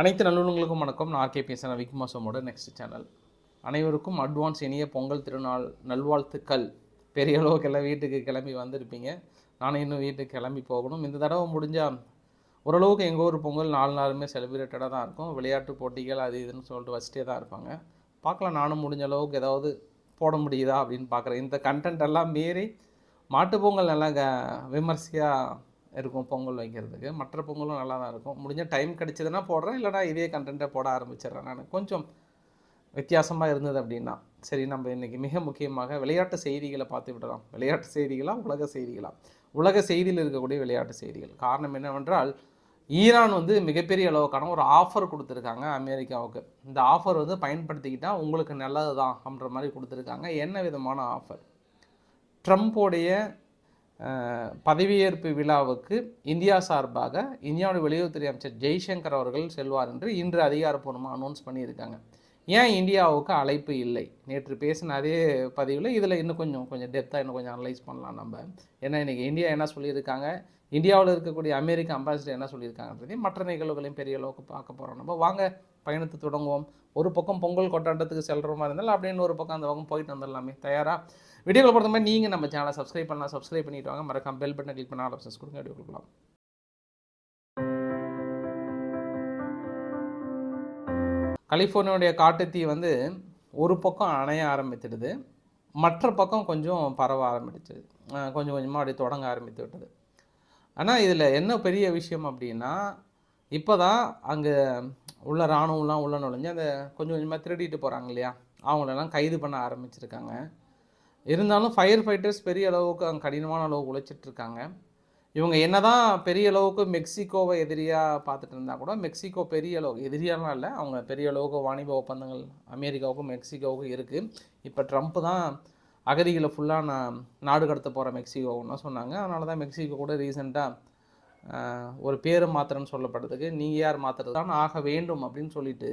அனைத்து நல்லுள்ளங்களுக்கும் வணக்கம். நான் ஆர்கே பேசுகிறேன் விக்மாசமோட நெக்ஸ்ட் சேனல் அனைவருக்கும் அட்வான்ஸ் இனிய பொங்கல் திருநாள் நல்வாழ்த்துக்கள். பெரிய அளவுக்கு எல்லாம் வீட்டுக்கு கிளம்பி வந்திருப்பீங்க. நானும் இன்னும் வீட்டுக்கு கிளம்பி போகணும். இந்த தடவை முடிஞ்சால் ஓரளவுக்கு எங்கள் ஊர் பொங்கல் நாலு நாளுமே செலிப்ரேட்டடாக தான் இருக்கும். விளையாட்டு போட்டிகள் அது இதுன்னு சொல்லிட்டு வச்சுட்டே தான் இருப்பாங்க. பார்க்கலாம் நானும் முடிஞ்ச அளவுக்கு ஏதாவது போட முடியுதா அப்படின்னு பார்க்குறேன். இந்த கண்டென்ட் எல்லாம் மீறி மாட்டுப் பொங்கல் நல்லா க விமர்சையாக இருக்கும் பொங்கல் வைக்கிறதுக்கு. மற்ற பொங்கலும் நல்லா தான் இருக்கும். முடிஞ்ச டைம் கிடச்சிதுன்னா போடுறேன். இல்லைனா இதே கண்டென்ட்டை போட ஆரம்பிச்சிடுறேன் நான். கொஞ்சம் வித்தியாசமாக இருந்தது அப்படின்னா சரி நம்ம இன்றைக்கி மிக முக்கியமாக விளையாட்டு செய்திகளை பார்த்து விடலாம். விளையாட்டு செய்திகளா உலக செய்திகளா? உலக செய்தியில் இருக்கக்கூடிய விளையாட்டு செய்திகள். காரணம் என்னவென்றால் ஈரான் வந்து மிகப்பெரிய அளவுக்கான ஒரு ஆஃபர் கொடுத்துருக்காங்க அமெரிக்காவுக்கு. இந்த ஆஃபர் வந்து பயன்படுத்திக்கிட்டால் உங்களுக்கு நல்லது தான் அப்படின்ற மாதிரி கொடுத்துருக்காங்க. என்ன விதமான ஆஃபர் ட்ரம்ப்போடைய பதவியேற்பு விழாவுக்கு இந்தியா சார்பாக இந்தியாவுடைய வெளியுறவுத்துறை அமைச்சர் ஜெய்சங்கர் அவர்கள் செல்வார் என்று இன்று அதிகாரப்பூர்வமாக அனௌன்ஸ் பண்ணியிருக்காங்க. ஏன் இந்தியாவுக்கு அழைப்பு இல்லை? நேற்று பேசின அதே பதிவில் இதில் இன்னும் கொஞ்சம் கொஞ்சம் டெப்த்தாக இன்னும் கொஞ்சம் அனலைஸ் பண்ணலாம் நம்ம. ஏன்னா இன்றைக்கி இந்தியா என்ன சொல்லியிருக்காங்க? இந்தியாவில் இருக்கக்கூடிய அமெரிக்க அம்பாசிடர் என்ன சொல்லியிருக்காங்கன்றதையும் மற்ற நிகழ்வுகளையும் பெரிய அளவுக்கு பார்க்க போகிறோம் நம்ம. வாங்க பயணத்தை தொடங்குவோம். ஒரு பக்கம் பொங்கல் கொண்டாட்டத்துக்கு செல்கிற மாதிரி இருந்தாலும் அப்படின்னு ஒரு பக்கம் அந்த பக்கம் போயிட்டு வந்துடலாமே. தயாராக வீடியோவில் பொறுத்த மாதிரி நீங்கள் நம்ம சேனலை சப்ஸ்கிரைப் பண்ணலாம். சப்ஸ்கிரைப் பண்ணிட்டு வாங்க. மறக்காம பெல் பட்டன் கிளிக் பண்ண ஆப்ஷன்ஸ் கொடுங்க. வீடியோ கொடுக்கலாம் கலிஃபோர்னியாவுடைய காட்டுத்தீ வந்து ஒரு பக்கம் அணைய ஆரம்பிச்சிடுது. மற்ற பக்கம் கொஞ்சம் பரவ ஆரம்பிச்சிடுது. கொஞ்சம் கொஞ்சமாக அப்படியே தொடங்க ஆரம்பித்து விட்டது. ஆனால் இதில் என்ன பெரிய விஷயம் அப்படின்னா இப்போ தான் அங்கே உள்ள இராணுவம்லாம் உள்ள நுழைஞ்சு அந்த கொஞ்சம் கொஞ்சமாக திருடிட்டு போகிறாங்க இல்லையா? அவங்களெல்லாம் கைது பண்ண ஆரம்பிச்சிருக்காங்க. இருந்தாலும் ஃபயர் ஃபைட்டர்ஸ் பெரிய அளவுக்கு அங்கே கடினமான அளவு உழைச்சிட்டு இருக்காங்க. இவங்க என்னதான் பெரிய அளவுக்கு மெக்சிகோவை எதிரியாக பார்த்துட்டு இருந்தால் கூட மெக்சிகோ பெரிய அளவு எதிரியாலாம் இல்லை அவங்க பெரிய அளவுக்கு வாணிப ஒப்பந்தங்கள் அமெரிக்காவுக்கும் மெக்சிகோவுக்கும் இருக்குது இப்போ ட்ரம்ப் தான் அகதிகளை ஃபுல்லாக நான் நாடு கடத்த போகிற மெக்சிகோன்னு சொன்னாங்க. அதனால தான் மெக்சிகோ கூட ரீசெண்டாக ஒரு பேர் மாத்திரன்னு சொல்லப்படுறதுக்கு நீங்கள் யார் மாத்திரை தான் ஆக வேண்டும் அப்படின்னு சொல்லிட்டு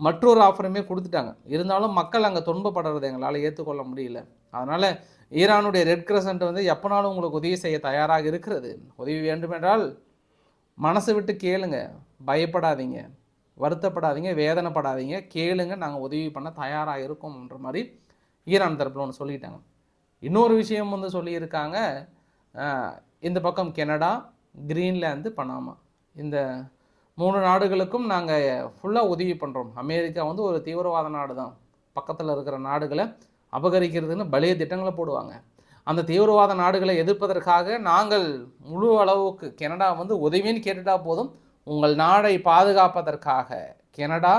மற்றொரு ஆஃபருமே கொடுத்துட்டாங்க. இருந்தாலும் மக்கள் அங்கே துன்பப்படுறதை எங்களால் ஏற்றுக்கொள்ள முடியல. அதனால் ஈரானுடைய ரெட் கிரசன்ட் வந்து எப்போனாலும் உங்களுக்கு உதவி செய்ய தயாராக இருக்கிறது. உதவி வேண்டுமென்றால் மனசை விட்டு கேளுங்க. பயப்படாதீங்க. வருத்தப்படாதீங்க. வேதனைப்படாதீங்க. கேளுங்க. நாங்கள் உதவி பண்ண தயாராக இருக்கோம்ன்ற மாதிரி ஈரான் தரப்பில் ஒன்று சொல்லிட்டாங்க. இன்னொரு விஷயம் வந்து சொல்லியிருக்காங்க. இந்த பக்கம் கெனடா கிரீன்லேந்து பனாமா. இந்த மூணு நாடுகளுக்கும் நாங்கள் ஃபுல்லாக உதவி பண்ணுறோம் அமெரிக்கா வந்து ஒரு தீவிரவாத நாடு தான் பக்கத்தில் இருக்கிற நாடுகளை அபகரிக்கிறதுன்னு பலிய திட்டங்களை போடுவாங்க. அந்த தீவிரவாத நாடுகளை எதிர்ப்பதற்காக நாங்கள் முழு அளவுக்கு கனடா வந்து உதவின்னு கேட்டுட்டா போதும். உங்கள் நாடை பாதுகாப்பதற்காக கனடா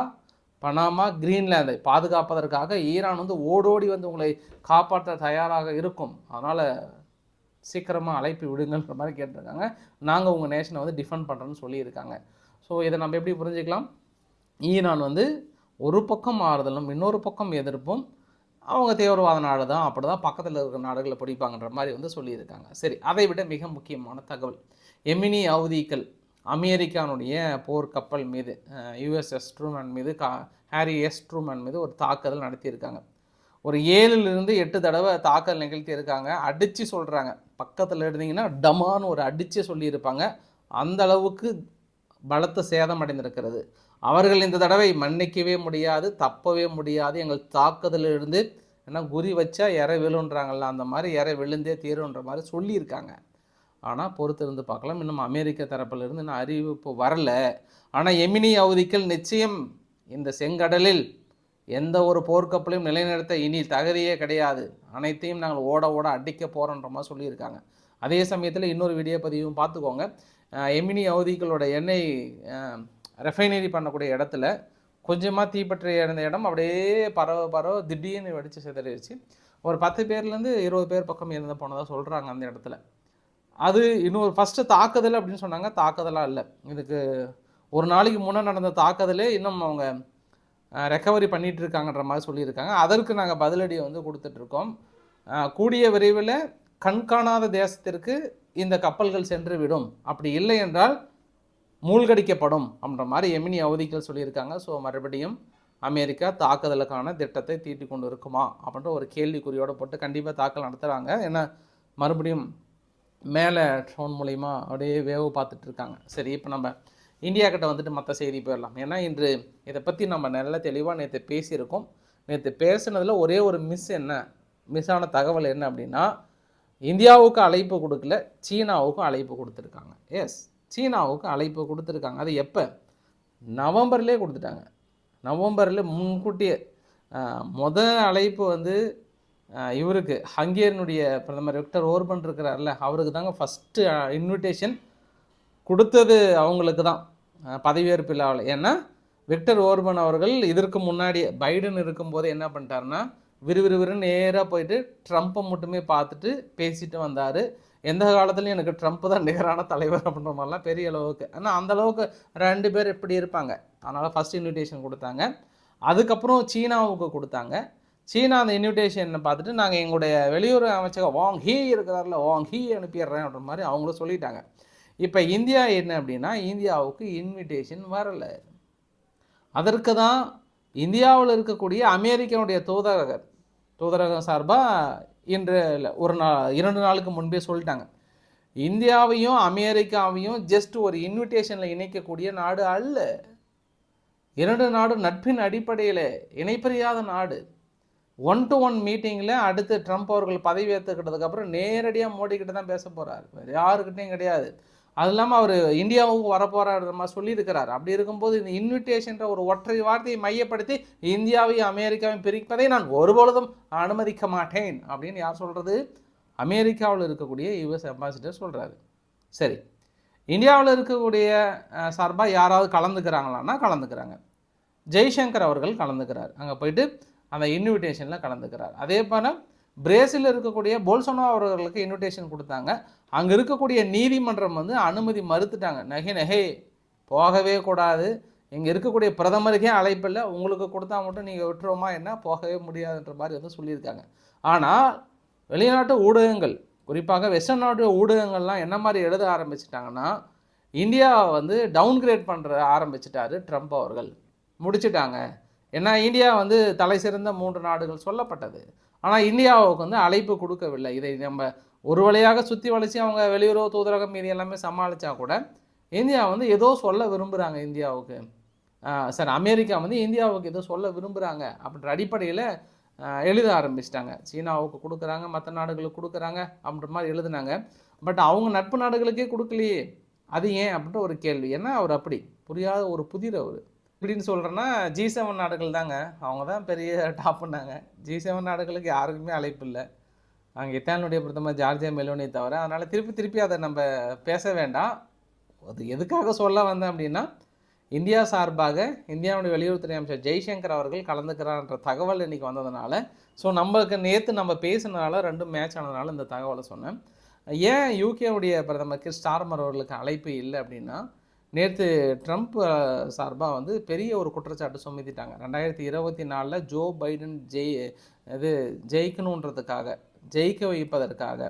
பனாமா கிரீன்லாந்தை பாதுகாப்பதற்காக ஈரான் வந்து ஓடோடி வந்து உங்களை காப்பாற்ற தயாராக இருக்கும். அதனால் சீக்கிரமாக அழைப்பு விடுங்கன்ற மாதிரி கேட்டிருக்காங்க. நாங்கள் உங்கள் நேஷனை வந்து டிஃபெண்ட் பண்ணுறோன்னு சொல்லியிருக்காங்க. ஸோ இதை நம்ம எப்படி புரிஞ்சுக்கலாம்? ஈரான் வந்து ஒரு பக்கம் ஆறுதலும் இன்னொரு பக்கம் எதிர்ப்பும் அவங்க தீவிரவாத நாடு தான் அப்படி தான் பக்கத்தில் இருக்கிற நாடுகளை பிடிப்பாங்கன்ற மாதிரி வந்து சொல்லியிருக்காங்க. சரி அதை விட மிக முக்கியமான தகவல். எமினி அவுதிக்கள் அமெரிக்கானுடைய போர்க்கப்பல் மீது யுஎஸ்எஸ் ட்ரூமன் மீது கா ஹாரி எஸ் ட்ரூமன் மீது ஒரு தாக்குதல் நடத்தியிருக்காங்க. ஒரு ஏழுலேருந்து எட்டு தடவை தாக்கல் நிகழ்த்தியிருக்காங்க. அடித்து சொல்கிறாங்க பக்கத்தில் இருந்தீங்கன்னா டமான்னு ஒரு அடித்து சொல்லியிருப்பாங்க. அந்த அளவுக்கு பலத்த சேதம் அடைந்திருக்கிறது. அவர்கள் இந்த தடவை மன்னிக்கவே முடியாது தப்பவே முடியாது எங்கள் தாக்குதலிலிருந்து என்ன குறி வச்சா இற விழுன்றாங்கல்ல அந்த மாதிரி இற விழுந்தே தீருன்ற மாதிரி சொல்லியிருக்காங்க. ஆனால் பொறுத்திருந்து பார்க்கலாம். இன்னும் அமெரிக்க தரப்பிலிருந்து இன்னும் அறிவிப்பு வரல. ஆனால் எமினி அவதிக்கள் நிச்சயம் இந்த செங்கடலில் எந்த ஒரு போர்க்கப்பலையும் நிலைநிறுத்த இனி தகுதியே கிடையாது. அனைத்தையும் நாங்கள் ஓட ஓட அடிக்க போகிறோன்ற மாதிரி சொல்லியிருக்காங்க. அதே சமயத்தில் இன்னொரு வீடியோ பதிவும் பார்த்துக்கோங்க. எமினி அவதிகளோட எண்ணெய் ரெஃபைனரி பண்ணக்கூடிய இடத்துல கொஞ்சமாக தீப்பற்றி இருந்த இடம் அப்படியே பரவ பரவ திடீர்னு வெடித்து சிதறிடுச்சு. ஒரு பத்து பேர்லேருந்து இருபது பேர் பக்கம் இருந்து போனதாக சொல்கிறாங்க அந்த இடத்துல. அது இன்னொரு ஃபஸ்ட்டு தாக்குதல் அப்படின்னு சொன்னாங்க. தாக்குதலாக இல்லை. இதுக்கு ஒரு நாளைக்கு முன்னே நடந்த தாக்குதலே இன்னும் அவங்க ரெக்கவரி பண்ணிகிட்டு இருக்காங்கன்ற மாதிரி சொல்லியிருக்காங்க. அதற்கு நாங்கள் பதிலடியை வந்து கொடுத்துட்ருக்கோம் கூடிய விரைவில் கண்காணாத தேசத்திற்கு இந்த கப்பல்கள் சென்று விடும். அப்படி இல்லை என்றால் மூழ்கடிக்கப்படும் அப்படின்ற மாதிரி எமினி அவதிகள் சொல்லியிருக்காங்க. ஸோ மறுபடியும் அமெரிக்கா தாக்குதலுக்கான திட்டத்தை தீட்டி கொண்டு இருக்குமா அப்படின்ற ஒரு கேள்விக்குறியோடு போட்டு கண்டிப்பாக தாக்கல் நடத்துகிறாங்க ஏன்னா மறுபடியும் மேலே ட்ரோன் மூலிமா அப்படியே வேவு பார்த்துட்டு இருக்காங்க. சரி இப்போ நம்ம இந்தியா கிட்ட வந்துட்டு மற்ற செய்தி போயிடலாம். ஏன்னா இன்று இதை பற்றி நம்ம நல்ல தெளிவாக நேற்று பேசியிருக்கோம். நேற்று பேசுனதில் ஒரே ஒரு மிஸ் என்ன? மிஸ்ஸான தகவல் என்ன அப்படின்னா இந்தியாவுக்கு அழைப்பு கொடுக்கல சீனாவுக்கும் அழைப்பு கொடுத்துருக்காங்க. எஸ் சீனாவுக்கு அழைப்பு கொடுத்துருக்காங்க. அது எப்போ? நவம்பர்லேயே கொடுத்துட்டாங்க. நவம்பரில் முன்கூட்டியே ஆஹ், முத அழைப்பு வந்து இவருக்கு ஹங்கேரியனுடைய பிரதமர் விக்டர் ஓர்பன் இருக்கிறார்ல அவருக்கு தாங்க ஃபஸ்ட்டு இன்விடேஷன் கொடுத்தது அவங்களுக்கு தான். பதவியேற்பு இல்லாமல். ஏன்னா விக்டர் ஓர்பன் அவர்கள் இதற்கு முன்னாடி பைடன் இருக்கும்போது என்ன பண்ணிட்டாருன்னா விறுவிறுவிறு நேராக போயிட்டு ட்ரம்ப்பை மட்டுமே பார்த்துட்டு பேசிட்டு வந்தார். எந்த காலத்துலையும் எனக்கு ட்ரம்ப் தான் நிகரான தலைவர் அப்படின்ற மாதிரிலாம் பெரிய அளவுக்கு. ஆனால் அந்த அளவுக்கு ரெண்டு பேர் எப்படி இருப்பாங்க. அதனால் ஃபஸ்ட் இன்விடேஷன் கொடுத்தாங்க. அதுக்கப்புறம் சீனாவுக்கு கொடுத்தாங்க. சீனா அந்த இன்விடேஷனை பார்த்துட்டு நாங்கள் எங்களுடைய வெளியுறவு அமைச்சகம் வாங் ஹீ இருக்கிறார்ல வாங் ஹீ அனுப்பிடுறேன் அப்படின்ற மாதிரி அவங்களும் சொல்லிட்டாங்க. இப்போ இந்தியா என்ன அப்படின்னா இந்தியாவுக்கு இன்விடேஷன் வரலை. அதற்கு தான் இந்தியாவில் இருக்கக்கூடிய அமெரிக்கனுடைய தூதரகர் தூதரகம் சார்பாக இன்று ஒரு நா இரண்டு நாளுக்கு முன்பே சொல்லிட்டாங்க. இந்தியாவையும் அமெரிக்காவையும் ஜஸ்ட் ஒரு இன்விடேஷனில் இணைக்கக்கூடிய நாடு அல்ல. இரண்டு நாடும் நட்பின் அடிப்படையில் இணைப்பறியாத நாடு. ஒன் டு ஒன் மீட்டிங்கில் அடுத்து ட்ரம்ப் அவர்கள் பதவி ஏற்றுக்கிட்டதுக்கப்புறம் நேரடியாக மோடிக்கிட்ட தான் பேச போகிறார் வேறு யாருக்கிட்டையும் கிடையாது. அது இல்லாமல் அவர் இந்தியாவுக்கு வரப்போறாரு மாதிரி சொல்லியிருக்கிறார். அப்படி இருக்கும்போது இந்த இன்விடேஷன்ற ஒரு ஒற்றை வார்த்தையை மையப்படுத்தி இந்தியாவையும் அமெரிக்காவையும் பிரிப்பதை நான் ஒருபொழுதும் அனுமதிக்க மாட்டேன் அப்படின்னு யார் சொல்கிறது அமெரிக்காவில் இருக்கக்கூடிய யுஎஸ் அம்பாசிடர் சொல்கிறாரு சரி. இந்தியாவில் இருக்கக்கூடிய சார்பாக யாராவது கலந்துக்கிறாங்களான்னா கலந்துக்கிறாங்க. ஜெய்சங்கர் அவர்கள் கலந்துக்கிறார். அங்கே போயிட்டு அந்த இன்விடேஷனில் கலந்துக்கிறார். அதே போல் பிரேசிலில் இருக்கக்கூடிய போல்சோனோ அவர்களுக்கு இன்விடேஷன் கொடுத்தாங்க. அங்கே இருக்கக்கூடிய நீதிமன்றம் வந்து அனுமதி மறுத்துட்டாங்க. நகை நகை போகவே கூடாது. இங்கே இருக்கக்கூடிய பிரதமருக்கே அழைப்பில்லை உங்களுக்கு கொடுத்தா மட்டும் நீங்கள் விட்டுருவோமா என்ன? போகவே முடியாதுன்ற மாதிரி வந்து சொல்லியிருக்காங்க. ஆனால் வெளிநாட்டு ஊடகங்கள் குறிப்பாக வெஸ்டர்ன் நாட்டு ஊடகங்கள்லாம் என்ன மாதிரி எழுத ஆரம்பிச்சிட்டாங்கன்னா இந்தியாவை வந்து டவுன்கிரேட் பண்ணுற ஆரம்பிச்சிட்டாரு ட்ரம்ப் அவர்கள். முடிச்சிட்டாங்க. ஏன்னா இந்தியா வந்து தலை சிறந்த மூன்று நாடுகள் சொல்லப்பட்டது. ஆனால் இந்தியாவுக்கு வந்து அழைப்பு கொடுக்கவில்லை. இதை நம்ம ஒரு வழியாக சுற்றி வளைச்சி அவங்க வெளியுறவு தூதரகம் மீது எல்லாமே சமாளித்தா கூட இந்தியா வந்து ஏதோ சொல்ல விரும்புகிறாங்க இந்தியாவுக்கு. சார் அமெரிக்கா வந்து இந்தியாவுக்கு ஏதோ சொல்ல விரும்புகிறாங்க அப்படின்ற அடிப்படையில் எழுத ஆரம்பிச்சிட்டாங்க. சீனாவுக்கு கொடுக்குறாங்க மற்ற நாடுகளுக்கு கொடுக்குறாங்க அப்படின்ற மாதிரி எழுதுனாங்க. பட் அவங்க நட்பு நாடுகளுக்கே கொடுக்கலையே. அது ஏன் அப்படின்ற ஒரு கேள்வி. ஏன்னா அவர் அப்படி புரியாத ஒரு புதிர் அவர். இப்படின்னு சொல்கிறேன்னா ஜி செவன் நாடுகள் தாங்க. அவங்க தான் பெரிய டாப்புன்னாங்க ஜி செவன் நாடுகளுக்கு யாருக்குமே அழைப்பு இல்லை. அங்கே இத்தாலியுடைய பிரதமர் ஜார்ஜியா மெலோனி தவிர அதனால் திருப்பி திருப்பி அதை நம்ம பேச வேண்டாம். அது எதுக்காக சொல்ல வந்தேன் அப்படின்னா இந்தியா சார்பாக இந்தியாவுடைய வெளியுறவுத்துறை அமைச்சர் ஜெய்சங்கர் அவர்கள் கலந்துக்கிறார்ன்ற தகவல் இன்றைக்கி வந்ததுனால ஸோ நம்மளுக்கு நேற்று நம்ம பேசினனால ரெண்டும் மேட்ச் ஆனதுனால இந்த தகவலை சொன்னேன். ஏன் யூகேவுடைய பிரதமர் கிர் ஸ்டார்மர் அவர்களுக்கு அழைப்பு இல்லை அப்படின்னா நேற்று ட்ரம்ப் சார்பாக வந்து பெரிய ஒரு குற்றச்சாட்டு சுமத்திட்டாங்க. ரெண்டாயிரத்தி இருபத்தி நாலில் ஜோ பைடன் ஜெய் இது ஜெயிக்கணுன்றதுக்காக ஜெயிக்க வைப்பதற்காக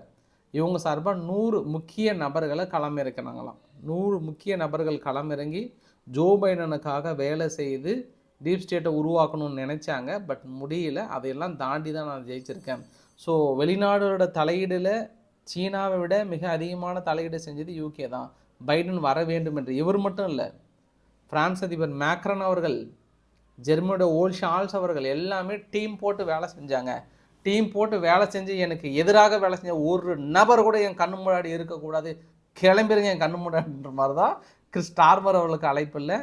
இவங்க சார்பாக நூறு முக்கிய நபர்களை களமிறக்கினாங்களாம். நூறு முக்கிய நபர்கள் களமிறங்கி ஜோ பைடனுக்காக வேலை செய்து டீப் ஸ்டேட்டை உருவாக்கணும்னு நினச்சாங்க. பட் முடியல. அதையெல்லாம் தாண்டி தான் நான் ஜெயிச்சிருக்கேன். ஸோ வெளிநாடோட தலையீடில் சீனாவை விட மிக அதிகமான தலையீடு செஞ்சது யூகே தான். பைடன் வர வேண்டும் என்று. இவர் மட்டும் இல்லை பிரான்ஸ் அதிபர் மேக்ரன் அவர்கள் ஜெர்மனியோட ஓல் ஷால்ஸ் அவர்கள் எல்லாமே டீம் போட்டு வேலை செஞ்சாங்க. டீம் போட்டு வேலை செஞ்சு எனக்கு எதிராக வேலை செஞ்ச ஒரு நபர் கூட என் கண்ணு முன்னாடி இருக்கக்கூடாது. கிளம்பிருங்க என் கண்ணு முன்னாடின்ற மாதிரி தான் கிறிஸ் டார்மர் அவர்களுக்கு அழைப்பு இல்லை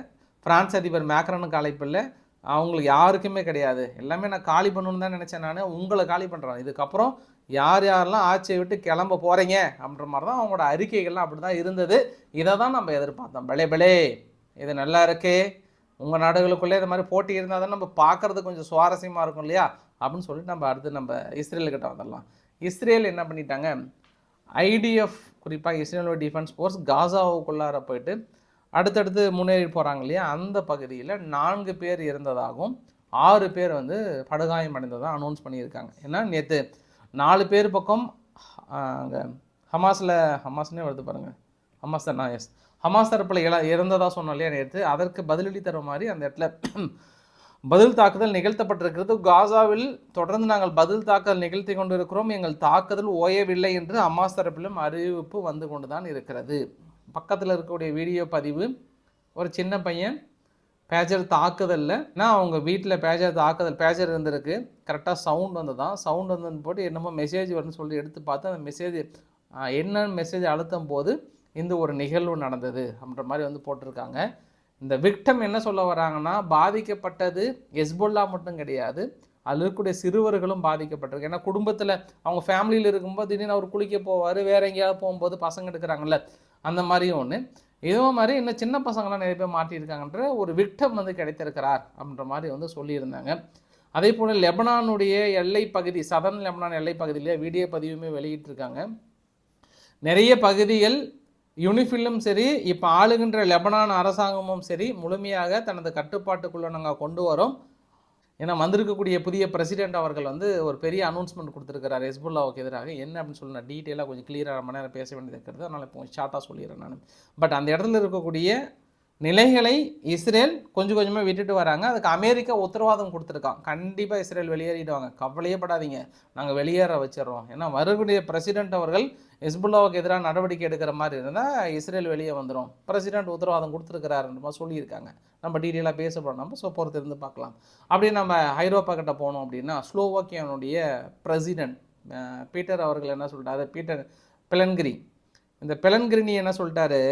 பிரான்ஸ் அதிபர் மேக்ரனுக்கு அழைப்பு இல்லை. அவங்களுக்கு யாருக்குமே கிடையாது. எல்லாமே நான் காலி பண்ணணும்னு தான் நினச்சேன் நான். உங்களை காலி பண்ணுறேன் இதுக்கப்புறம் யார் யாரெல்லாம் ஆட்சியை விட்டு கிளம்ப போகிறீங்க அப்படின்ற மாதிரி தான் அவங்களோட அறிக்கைகள்லாம் அப்படி தான் இருந்தது. இதை தான் நம்ம எதிர்பார்த்தோம். பலே பலே இது நல்லா இருக்கே. உங்கள் நாடுகளுக்குள்ளே இது மாதிரி போட்டி இருந்தால் தான் நம்ம பார்க்குறது கொஞ்சம் சுவாரஸ்யமாக இருக்கும் இல்லையா? அப்படின்னு சொல்லிட்டு நம்ம அடுத்து நம்ம இஸ்ரேலுக்கிட்ட வந்துடலாம். இஸ்ரேல் என்ன பண்ணிட்டாங்க? ஐடிஎஃப் குறிப்பாக இஸ்ரேலோட டிஃபென்ஸ் ஃபோர்ஸ் காசாவுக்குள்ளார போயிட்டு அடுத்தடுத்து முன்னேறி போகிறாங்க இல்லையா? அந்த பகுதியில் நான்கு பேர் இறந்ததாகவும் ஆறு பேர் வந்து படுகாயம் அடைந்ததாக அனௌன்ஸ் பண்ணியிருக்காங்க. ஏன்னா நேற்று நாலு பேர் பக்கம் அங்கே ஹமாஸில் ஹமாஸ்னே வருது பாருங்கள் ஹமாஸ் தான் எஸ் ஹமாஸ் தரப்பில் இல இறந்ததாக சொன்னோம் இல்லையா நேற்று அதற்கு பதிலடி தர மாதிரி அந்த இடத்துல பதில் தாக்குதல் நிகழ்த்தப்பட்டிருக்கிறது. காசாவில் தொடர்ந்து நாங்கள் பதில் தாக்குதல் நிகழ்த்தி கொண்டிருக்கிறோம். எங்கள் தாக்குதல் ஓயவில்லை என்று ஹமாஸ் தரப்பிலும் அறிவிப்பு வந்து கொண்டு தான் இருக்கிறது. பக்கத்தில் இருக்கக்கூடிய வீடியோ பதிவு ஒரு சின்ன பையன் பேஜர் தாக்குதலில். நான் அவங்க வீட்டில் பேஜர் தாக்குதல் பேஜர் இருந்திருக்கு. கரெக்டாக சவுண்ட் வந்து தான் சவுண்ட் வந்து போட்டு என்னமோ மெசேஜ் வரும்னு சொல்லி எடுத்து பார்த்து அந்த மெசேஜ் என்னன்னு மெசேஜ் அழுத்தும் போது இந்த ஒரு நிகழ்வு நடந்தது அப்படின்ற மாதிரி வந்து போட்டிருக்காங்க. இந்த விக்டம் என்ன சொல்ல வராங்கன்னா பாதிக்கப்பட்டது எஸ்பொல்லா மட்டும் கிடையாது. அதில் இருக்கக்கூடிய சிறுவர்களும் பாதிக்கப்பட்டிருக்கு. ஏன்னா குடும்பத்தில் அவங்க ஃபேமிலியில் இருக்கும்போது திடீர்னு அவர் குளிக்க போவார் வேற எங்கேயாவது போகும்போது பசங்க எடுக்கிறாங்கல்ல அந்த மாதிரியும் ஒன்று இதே மாதிரி இன்னும் சின்ன பசங்களாம் நிறைய பேர் மாட்டியிருக்காங்கன்ற ஒரு விக்டம் வந்து கிடைத்திருக்கிறார் அப்படின்ற மாதிரி வந்து சொல்லியிருந்தாங்க. அதே போல் லெபனானுடைய எல்லை பகுதி சதர்ன் லெபனான் எல்லை பகுதியிலே வீடியோ பதிவுமே வெளியிட்டிருக்காங்க. நிறைய பகுதிகள் யூனிஃபிலும் சரி இப்போ ஆளுகின்ற லெபனான் அரசாங்கமும் சரி முழுமையாக தனது கட்டுப்பாட்டுக்குள்ளே நாங்கள் கொண்டு வரோம். ஏன்னா வந்திருக்கக்கூடிய புதிய பிரசிடென்ட் அவர்கள் வந்து ஒரு பெரிய அனௌன்ஸ்மெண்ட் கொடுத்துருக்கிறார். ஹெஸ்புல்லாவுக்கு எதிராக. என்ன அப்படின்னு சொல்லி நான் டீட்டெயிலாக கொஞ்சம் கிளியராக மணி நேரம் பேச வேண்டியது இருக்கிறது. அதனால் இப்போ ஷார்ட்டாக சொல்லிடுறேன் நான். பட் அந்த இடத்துல இருக்கக்கூடிய நிலைகளை இஸ்ரேல் கொஞ்சம் கொஞ்சமாக விட்டுட்டு வராங்க. அதுக்கு அமெரிக்கா உத்தரவாதம் கொடுத்துருக்கான் கண்டிப்பாக இஸ்ரேல் வெளியேறிடுவாங்க. கவலையே படாதீங்க. நாங்கள் வெளியேற வச்சிடறோம். ஏன்னா வரக்கூடிய பிரசிடென்ட் அவர்கள் ஹெஸ்புல்லாவுக்கு எதிராக நடவடிக்கை எடுக்கிற மாதிரி இருந்தால் இஸ்ரேல் வெளியே வந்துடும் பிரசிடென்ட் உத்தரவாதம் கொடுத்துருக்கிறாருன்ற மாதிரி சொல்லியிருக்காங்க. நம்ம டீட்டெயிலாக பேச நம்ம ஸோ பொறுத்து இருந்து பார்க்கலாம். அப்படியே நம்ம ஐரோப்பா கிட்ட போனோம் அப்படின்னா ஸ்லோவாக்கியானுடைய பிரசிடென்ட் பீட்டர் அவர்கள் என்ன சொல்லிட்டாரு? பீட்டர் பெலன்கிரி. இந்த பெலன்கிரினி என்ன சொல்லிட்டாரு?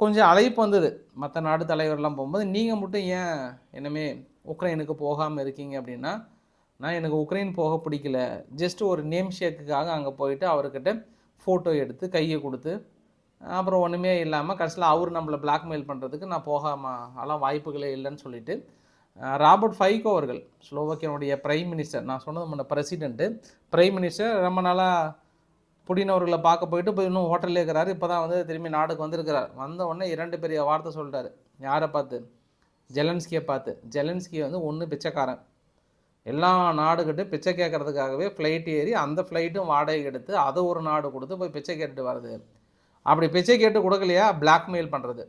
கொஞ்சம் அழைப்பு வந்தது. மற்ற நாடு தலைவர்லாம் போகும்போது நீங்கள் மட்டும் ஏன் என்னமே உக்ரைனுக்கு போகாமல் இருக்கீங்க அப்படின்னா நான் எனக்கு உக்ரைன் போக பிடிக்கல. ஜஸ்ட் ஒரு நேம் ஷேக்குக்காக அங்கே போயிட்டு அவர்கிட்ட ஃபோட்டோ எடுத்து கையை கொடுத்து அப்புறம் ஒன்றுமே இல்லாமல் கடைசியில் அவர் நம்மளை பிளாக்மெயில் பண்ணுறதுக்கு நான் போகாம அதெல்லாம் வாய்ப்புகளே இல்லைன்னு சொல்லிட்டு ராபர்ட் ஃபைகோ அவர்கள் ஸ்லோவாக்கியனுடைய பிரைம் மினிஸ்டர் நான் சொன்னது முன்ன பிரசிடென்ட்டு பிரைம் மினிஸ்டர் ரொம்ப நாளாக புடின் அவர்களை பார்க்க போயிட்டு போய் இன்னும் ஹோட்டலில் இருக்கிறாரு. இப்போ தான் வந்து திரும்பி நாடுக்கு வந்திருக்கிறார். வந்த உடனே இரண்டு பெரிய வார்த்தை சொல்கிறார் யாரை பார்த்து? ஜெலன்ஸ்கியை பார்த்து. ஜெலன்ஸ்கி வந்து ஒன்று பிச்சைக்காரன். எல்லா நாடுகிட்டும் பிச்சை கேட்கறதுக்காகவே ஃப்ளைட் ஏறி அந்த ஃப்ளைட்டும் வாடகை எடுத்து அதை ஒரு நாடு கொடுத்து போய் பிச்சை கேட்டுட்டு வருது அப்படி பிச்சை கேட்டு கொடுக்கலையா? பிளாக்மெயில் பண்ணுறது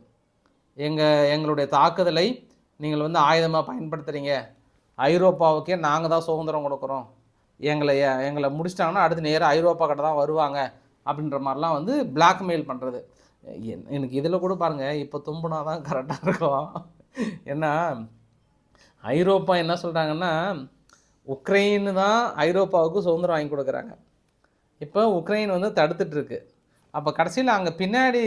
எங்கள் எங்களுடைய தாக்குதலை நீங்கள் வந்து ஆயுதமாக பயன்படுத்துகிறீங்க ஐரோப்பாவுக்கே நாங்கள் தான் சுதந்திரம் கொடுக்குறோம். எங்களை எங்களை முடிச்சிட்டாங்கன்னா அடுத்து நேராக ஐரோப்பா கிட்ட தான் வருவாங்க அப்படின்ற மாதிரிலாம் வந்து பிளாக்மெயில் பண்ணுறது எனக்கு இதில் கூட பாருங்கள் இப்போ தும்புனா தான் கரெக்டாக இருக்கும். ஏன்னா ஐரோப்பா என்ன சொல்கிறாங்கன்னா உக்ரைன் தான் ஐரோப்பாவுக்கு சுதந்திரம் வாங்கி கொடுக்குறாங்க. இப்போ உக்ரைன் வந்து தடுத்துட்ருக்கு அப்போ கடைசியில் அங்கே பின்னாடி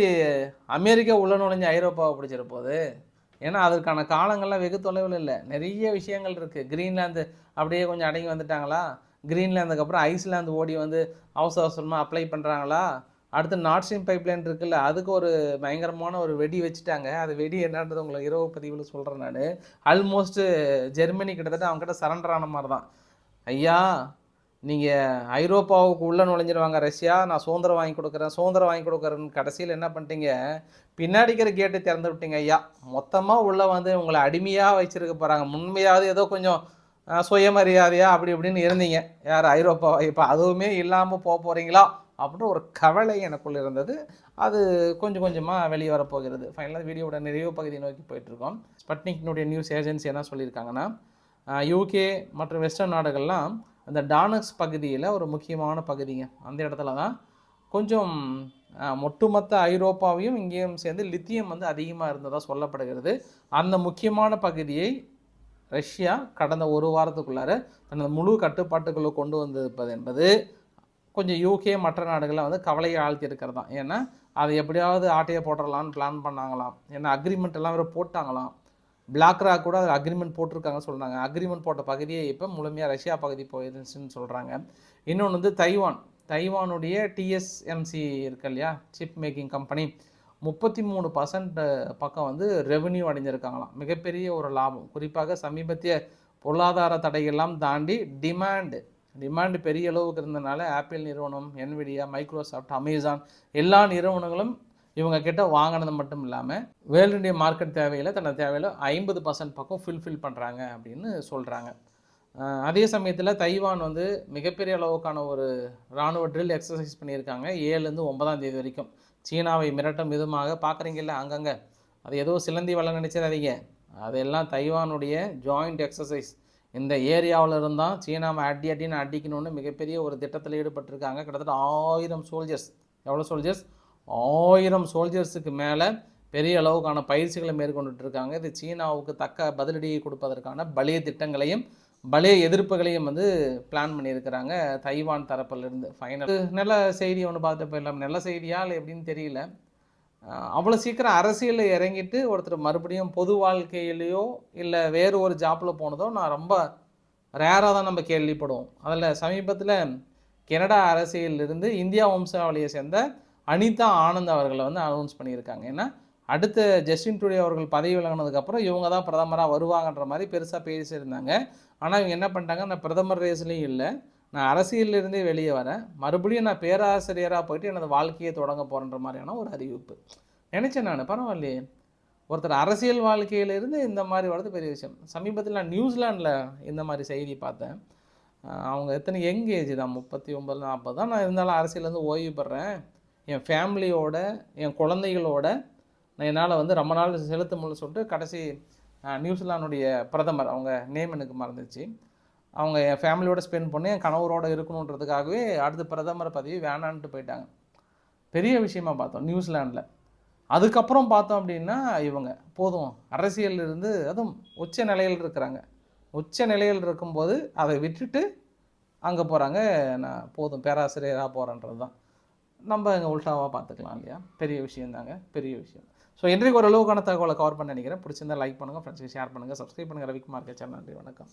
அமெரிக்கா உள்ள நுழைஞ்சு ஐரோப்பாவை பிடிச்சிருப்போது ஏன்னா அதற்கான காலங்கள்லாம் வெகு தொலைவில் இல்லை. நிறைய விஷயங்கள் இருக்குது க்ரீன்லாந்து அப்படியே கொஞ்சம் அடங்கி வந்துட்டாங்களா? க்ரீன்லாந்துக்கு அப்புறம் ஐஸ்லாந்து ஓடி வந்து அவசர அவசரமாக அப்ளை பண்ணுறாங்களா அடுத்து நாட்ஸ்ட்ரீம் பைப்லைன் இருக்குல்ல அதுக்கு ஒரு பயங்கரமான ஒரு வெடி வச்சுட்டாங்க. அது வெடி என்னன்றது உங்களுக்கு இரவு பதிவில் சொல்கிறேன் நான். ஆல்மோஸ்ட் ஜெர்மனி கிட்டத்தட்ட அவங்ககிட்ட சரண்டர் ஆன மாதிரி தான் ஐயா நீங்கள் ஐரோப்பாவுக்கு உள்ளே நுழைஞ்சிருவாங்க ரஷ்யா. நான் சுதந்திரம் வாங்கி கொடுக்குறேன் சுதந்திரம் வாங்கி கொடுக்குறேன்னு கடைசியில் என்ன பண்ணிட்டீங்க? பின்னாடி இருக்கிற கேட்டு திறந்து விட்டீங்க ஐயா. மொத்தமாக உள்ளே வந்து உங்களை அடிமையாக வச்சிருக்க போகிறாங்க முன்மையாவது ஏதோ கொஞ்சம் சுயமரியாதையா அப்படி இப்படின்னு இருந்தீங்க. யார் ஐரோப்பா இப்போ அதுவுமே இல்லாமல் போக போகிறீங்களா அப்படின்ற ஒரு கவலை எனக்குள் இருந்தது. அது கொஞ்சம் கொஞ்சமாக வெளியே வரப்போகிறது. ஃபைனலாக வீடியோட நிறைவு பகுதியை நோக்கி போயிட்டுருக்கோம். ஸ்பட்னிக்னுடைய நியூஸ் ஏஜென்சி என்ன சொல்லியிருக்காங்கன்னா யூகே மற்றும் வெஸ்டர்ன் நாடுகள்லாம் அந்த டானக்ஸ் பகுதியில் ஒரு முக்கியமான பகுதிங்க. அந்த இடத்துல தான் கொஞ்சம் ஒட்டுமொத்த ஐரோப்பாவையும் இங்கேயும் சேர்ந்து லித்தியம் வந்து அதிகமாக இருந்ததாக சொல்லப்படுகிறது. அந்த முக்கியமான பகுதியை ரஷ்யா கடந்த ஒரு வாரத்துக்குள்ளார தனது முழு கட்டுப்பாட்டுக்குள்ளே கொண்டு வந்திருப்பது என்பது கொஞ்சம் யூகே மற்ற நாடுகளை வந்து கவலையை ஆழ்த்தி இருக்கிறது தான் ஏன்னா அதை எப்படியாவது ஆட்டையை போட்டுடலான்னு பிளான் பண்ணாங்களாம். ஏன்னா அக்ரிமெண்ட் எல்லாம் வேறு போட்டாங்களாம். பிளாக்ராக் கூட அதில் அக்ரிமெண்ட் போட்டிருக்காங்க சொல்கிறாங்க அக்ரிமெண்ட் போட்ட பகுதியே இப்போ முழுமையாக ரஷ்யா பகுதி போயிருந்துச்சுன்னு சொல்கிறாங்க இன்னொன்று வந்து தைவான். தைவானுடைய டிஎஸ்எம்சி இருக்கு இல்லையா? சிப் மேக்கிங் கம்பெனி முப்பத்தி மூணு பர்சன்ட் பக்கம் வந்து ரெவன்யூ அடைஞ்சிருக்காங்களாம். மிகப்பெரிய ஒரு லாபம். குறிப்பாக சமீபத்திய பொருளாதார தடையெல்லாம் தாண்டி டிமாண்டு டிமாண்ட் பெரிய அளவுக்கு இருந்தனால ஆப்பிள் நிறுவனம் என்விடியா மைக்ரோசாஃப்ட் அமேசான் எல்லா நிறுவனங்களும் இவங்க கிட்ட வாங்கினது மட்டும் இல்லாமல் வேர்ல்டுடைய மார்க்கெட் தேவையில் தனது தேவையில் ஐம்பது பர்சன்ட் பக்கம் ஃபுல்ஃபில் பண்ணுறாங்க அப்படின்னு சொல்கிறாங்க அதே சமயத்தில் தைவான் வந்து மிகப்பெரிய அளவுக்கான ஒரு இராணுவ ட்ரில் எக்ஸசைஸ் பண்ணியிருக்காங்க. ஏழுலேருந்து ஒன்பதாம் தேதி வரைக்கும். சீனாவை மிரட்டும் விதமாக பார்க்குறீங்கல்ல அங்கங்கே. அது ஏதோ சிலந்தி வள நினச்சிடாதீங்க. அதெல்லாம் தைவானுடைய ஜாயிண்ட் எக்ஸசைஸ் இந்த ஏரியாவில் இருந்தால் சீனாவை அடி அடின்னு அடிக்கணும்னு மிகப்பெரிய ஒரு திட்டத்தில் ஈடுபட்டிருக்காங்க. கிட்டத்தட்ட ஆயிரம் சோல்ஜர்ஸ் எவ்வளோ சோல்ஜர்ஸ் ஆயிரம் சோல்ஜர்ஸுக்கு மேலே பெரிய அளவுக்கான பயிற்சிகளை மேற்கொண்டுட்டு இருக்காங்க இது சீனாவுக்கு தக்க பதிலடியை கொடுப்பதற்கான பலிய திட்டங்களையும் பலிய எதிர்ப்புகளையும் வந்து பிளான் பண்ணியிருக்கிறாங்க தைவான் தரப்பிலிருந்து ஃபைனல் நல்ல செய்தி ஒன்று பார்த்து போயிடலாம் நல்ல செய்தியா இல்லை எப்படின்னு தெரியல. அவ்வளோ சீக்கிரம் அரசியலில் இறங்கிட்டு ஒருத்தர் மறுபடியும் பொது வாழ்க்கையிலையோ இல்லை வேறு ஒரு ஜாப்பில் போனதோ நான் ரொம்ப ரேராக தான் நம்ம கேள்விப்படுவோம். அதில் சமீபத்தில் கனடா அரசியலிருந்து இந்தியா வம்சாவளியை சேர்ந்த அனிதா ஆனந்த் அவர்களை வந்து அனௌன்ஸ் பண்ணியிருக்காங்க. ஏன்னா அடுத்த ஜஸ்டின் டுடே அவர்கள் பதவி விலகினதுக்கப்புறம் இவங்க தான் பிரதமராக வருவாங்கன்ற மாதிரி பெருசாக பேசியிருந்தாங்க. ஆனால் இவங்க என்ன பண்ணிட்டாங்க? நான் பிரதமர் ரேஸ்லேயும் இல்லை. நான் அரசியலிருந்தே வெளியே வரேன். மறுபடியும் நான் பேராசிரியராக போயிட்டு எனது வாழ்க்கையை தொடங்க போகிறன்ற மாதிரியான ஒரு அறிவிப்பு. நினச்சேன் நான். பரவாயில்லையே. ஒருத்தர் அரசியல் வாழ்க்கையிலிருந்து இந்த மாதிரி வர்றது பெரிய விஷயம். சமீபத்தில் நான் நியூசிலாண்டில் இந்த மாதிரி செய்தி பார்த்தேன். அவங்க எத்தனை யங் ஏஜ் தான்? முப்பத்தி ஒம்பது நாற்பது தான். நான் இருந்தாலும் அரசியலேருந்து ஓய்வு பெறேன். என் ஃபேமிலியோட என் குழந்தைகளோட நான் என்னால் வந்து ரொம்ப நாள் செலுத்த முடியல சொல்லிட்டு கடைசி நியூசிலாண்டுடைய பிரதமர் அவங்க நேம் எனக்கு மறந்துச்சு. அவங்க என் ஃபேமிலியோட ஸ்பெண்ட் பண்ணி என் கணவரோட இருக்கணுன்றதுக்காகவே அடுத்து பிரதமர் பதவி வேணான்ட்டு போயிட்டாங்க. பெரிய விஷயமா பார்த்தோம் நியூசிலாண்டில் அதுக்கப்புறம் பார்த்தோம் அப்படின்னா இவங்க போதும். அரசியல் இருந்து அதுவும் உச்ச நிலையில் இருக்கிறாங்க. உச்ச நிலையில் இருக்கும்போது அதை விட்டுட்டு அங்கே போகிறாங்க நான் போதும் பேராசிரியராக போகிறேன்றது தான் நம்ம இங்கே உல்டாவாக பார்த்துக்கலாம் இல்லையா? பெரிய விஷயம் தாங்க பெரிய விஷயம். ஸோ இன்றைக்கு ஒரு அளவுக்கான தகவலை கவர் பண்ண நினைக்கிறேன். பிடிச்சிருந்தா லைக் பண்ணுங்கள் ஃப்ரெண்ட்ஸுக்கு ஷேர் பண்ணுங்கள் சப்ஸ்கிரைப் பண்ணுங்கள் ரவிக்குமார் சேனல் நன்றி வணக்கம்.